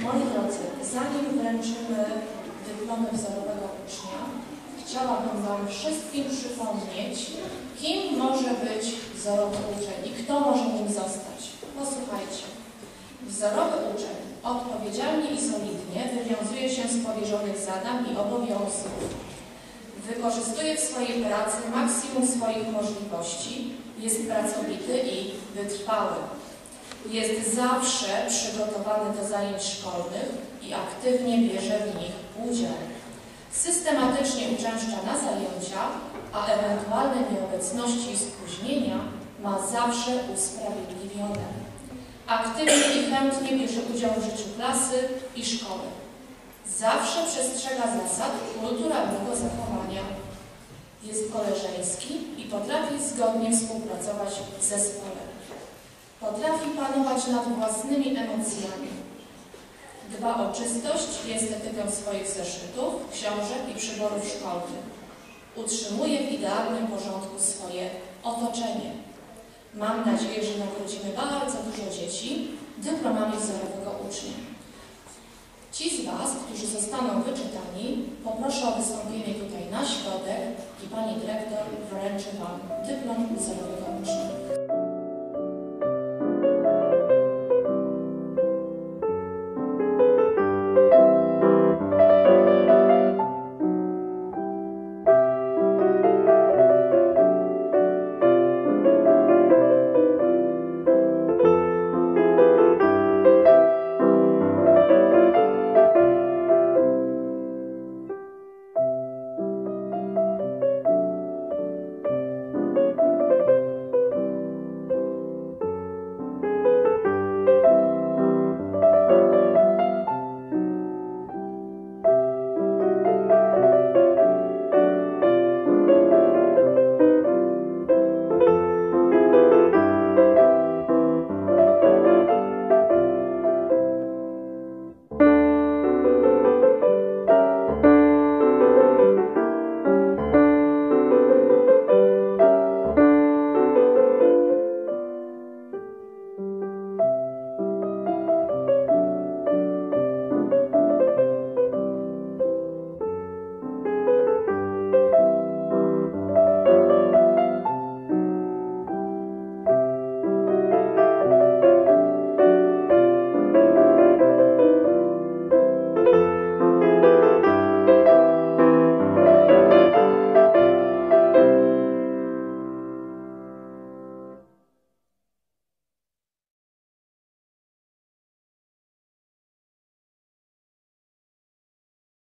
Moi drodzy, zanim wręczymy dyplomy wzorowego ucznia, chciałabym Wam wszystkim przypomnieć, kim może być wzorowy uczeń i kto może nim zostać. Posłuchajcie. Wzorowy uczeń odpowiedzialnie i solidnie wywiązuje się z powierzonych zadań i obowiązków. Wykorzystuje w swojej pracy maksimum swoich możliwości, jest pracowity i wytrwały. Jest zawsze przygotowany do zajęć szkolnych i aktywnie bierze w nich udział. Systematycznie uczęszcza na zajęcia, a ewentualne nieobecności i spóźnienia ma zawsze usprawiedliwione. Aktywnie i chętnie bierze udział w życiu klasy i szkoły. Zawsze przestrzega zasad kulturalnego zachowania. Jest koleżeński i potrafi zgodnie współpracować w zespole. Potrafi panować nad własnymi emocjami. Dba o czystość i estetykę swoich zeszytów, książek i przyborów szkolnych. Utrzymuje w idealnym porządku swoje otoczenie. Mam nadzieję, że nagrodzimy bardzo dużo dzieci dyplomami wzorowego ucznia. Ci z Was, którzy zostaną wyczytani, poproszę o wystąpienie tutaj na środek i Pani Dyrektor wręczy Wam dyplom wzorowego.